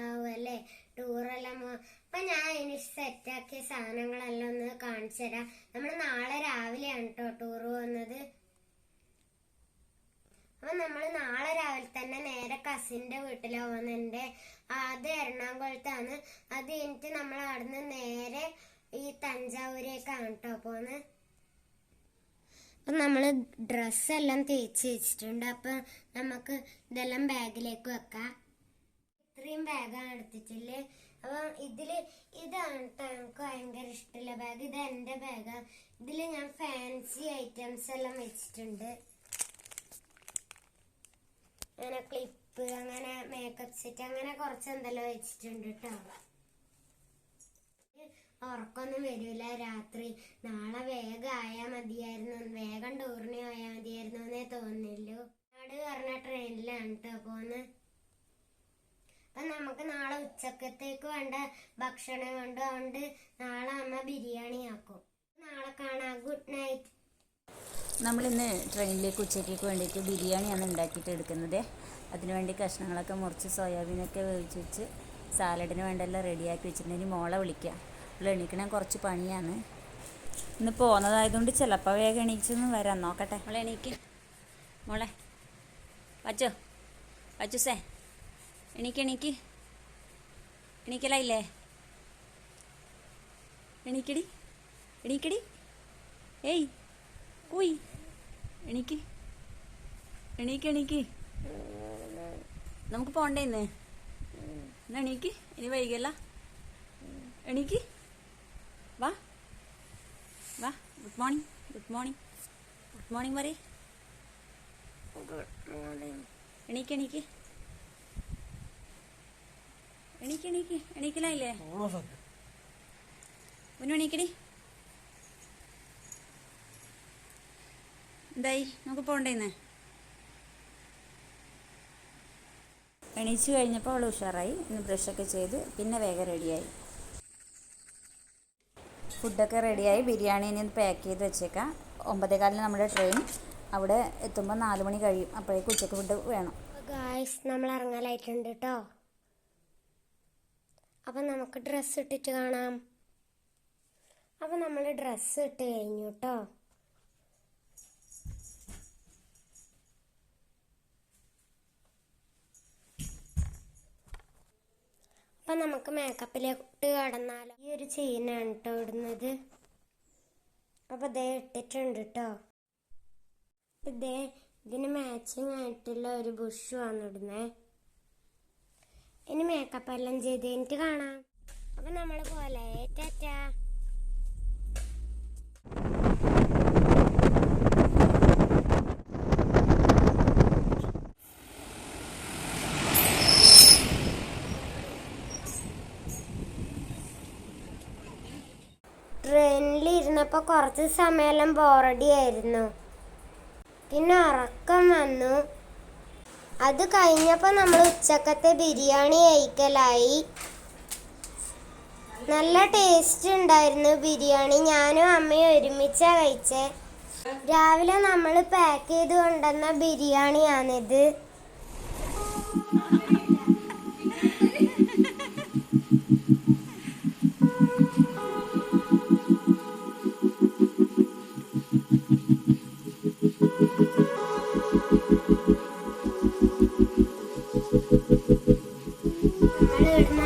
ആവുമല്ലേ ടൂറെല്ലാം അപ്പൊ ഞാൻ ഇനി സെറ്റാക്കിയ സാധനങ്ങളെല്ലാം ഒന്ന് കാണിച്ചു തരാം. നമ്മൾ നാളെ രാവിലെയാണ് കേട്ടോ ടൂർ പോകുന്നത്. അപ്പൊ നമ്മൾ നാളെ രാവിലെ തന്നെ നേരെ കസിന്റെ വീട്ടിലാ പോകുന്നുണ്ട് അത് എറണാകുളത്താണ്. അത് കഴിഞ്ഞിട്ട് നമ്മൾ അവിടുന്ന് നേരെ ഈ തഞ്ചാവൂരേക്കാണ് കേട്ടോ പോകുന്നത് അപ്പം നമ്മൾ ഡ്രസ്സെല്ലാം തേച്ച് വെച്ചിട്ടുണ്ട്. അപ്പം നമുക്ക് ഇതെല്ലാം ബാഗിലേക്ക് വെക്കാം. ഇത്രയും ബാഗാണ് എടുത്തിട്ടില്ലേ? അപ്പൊ ഇതിൽ ഇതാണ് ട്ടോ എനിക്ക് ഭയങ്കര ഇഷ്ടമുള്ള ബാഗ് ഇത് എന്റെ ബാഗാ ഇതിൽ ഞാൻ ഫാൻസി ഐറ്റംസ് എല്ലാം വെച്ചിട്ടുണ്ട്. അങ്ങനെ ക്ലിപ്പ് അങ്ങനെ മേക്കപ്പ് സെറ്റ് അങ്ങനെ കുറച്ച് എന്തെല്ലാം വെച്ചിട്ടുണ്ട് കേട്ടോ ഉറക്കൊന്നും വരില്ല രാത്രി നാളെ വേഗം ആയാ മതിയായിരുന്നു. വേഗം ടൂറിന് പോയാൽ മതിയായിരുന്നു എന്നേ തോന്നില്ലു നാട് പറഞ്ഞ ട്രെയിനിലാണ് കേട്ടോ പോന്ന് അപ്പൊ നമുക്ക് നാളെ ഉച്ചക്കത്തേക്ക് വേണ്ട ഭക്ഷണം കൊണ്ട് അതുകൊണ്ട് നാളെ അമ്മ ബിരിയാണി ആക്കും. നാളെ കാണാം. ഗുഡ് നൈറ്റ് നമ്മളിന്ന് ട്രെയിനിലേക്ക് ഉച്ചക്കേക്ക് വേണ്ടിയിട്ട് ബിരിയാണിയാണ് ഉണ്ടാക്കിയിട്ട് എടുക്കുന്നത്. അതിനുവേണ്ടി കഷ്ണങ്ങളൊക്കെ മുറിച്ച് സോയാബീനൊക്കെ വേവിച്ച് വെച്ച് സാലഡിന് വേണ്ടെല്ലാം റെഡിയാക്കി വെച്ചിട്ടുണ്ടെങ്കിൽ ഇനി മോളെ വിളിക്കാം. അവൾ എണീക്കണം കുറച്ച് പണിയാണ്. ഇന്ന് പോകുന്നതായതുകൊണ്ട് ചിലപ്പോൾ വേഗം എണീച്ചൊന്നും വരാം. നോക്കട്ടെ. മോളെ എണീക്ക്. മോളെ. വച്ചോ. വച്ചുസേ എണീക്ക് എണീക്ക്. എണീക്കലായില്ലേ എണീക്കടി. എണീക്കടി. ഏയ് ഉയ് എണീക്ക്. എണീക്ക് എണീക്ക്. നമുക്ക് പോണ്ടേ ഇന്ന്? ഇന്ന് എണീക്ക്. ഇനി വൈകല്ല എണീക്ക്. വാ. വാ. Good morning. Good morning. Good morning പറയ്. എണീക്ക് എണീക്ക്. എണീക്ക് എണീക്ക് എണീക്കലായില്ലേ? ഒന്ന് എണീക്കടി. എന്തായി? നമുക്ക് പോണ്ടേന്ന് എണീച്ച് കഴിഞ്ഞപ്പോൾ അവൾ ഉഷാറായി. ഇന്ന് ബ്രഷൊക്കെ ചെയ്ത് പിന്നെ വേഗം റെഡിയായി ഫുഡൊക്കെ റെഡിയായി ബിരിയാണി ഇനി പാക്ക് ചെയ്ത് വെച്ചേക്കാം. ഒമ്പതേകാലിന് നമ്മുടെ ട്രെയിൻ അവിടെ എത്തുമ്പോൾ നാല് മണി കഴിയും. അപ്പോഴേക്കും ഉച്ചയ്ക്ക് ഫുഡ് വേണം. ഗായ്സ് നമ്മൾ ഇറങ്ങാനായിട്ടുണ്ട് കേട്ടോ അപ്പൊ നമുക്ക് ഡ്രസ്സ് ഇട്ടിട്ട് കാണാം. അപ്പം നമ്മൾ ഡ്രസ്സ് ഇട്ട് കഴിഞ്ഞു കേട്ടോ അപ്പം നമുക്ക് മേക്കപ്പിലോട്ട് കടന്നാലോ. ഈ ഒരു ചെയിനാണ് കേട്ടോ ഇടുന്നത്. അപ്പം ദേ ഇട്ടിട്ടുണ്ട് കേട്ടോ ഇതേ ഇതിന് മാച്ചിങ് ആയിട്ടുള്ള ഒരു ബുഷുമാണ് ഇടുന്നേ. ഇനി മേക്കപ്പ് എല്ലാം ചെയ്ത് കഴിഞ്ഞിട്ട് കാണാം. അപ്പൊ നമ്മൾ പോലെ ടാറ്റാ. ട്രെയിനിൽ ഇരുന്നപ്പോ കുറച്ച് സമയമെല്ലാം ബോറടി ആയിരുന്നു പിന്നെ ഉറക്കം വന്നു. അത് കഴിഞ്ഞപ്പോൾ നമ്മൾ ഉച്ചക്കത്തെ ബിരിയാണി കഴിക്കലായി. നല്ല ടേസ്റ്റ് ഉണ്ടായിരുന്നു ബിരിയാണി. ഞാനും അമ്മയും ഒരുമിച്ചാണ് കഴിച്ചേ. രാവിലെ നമ്മൾ പാക്ക് ചെയ്ത് കൊണ്ടുവന്ന ബിരിയാണിയാണിത്. നമ്മൾ ഇവിടുന്ന്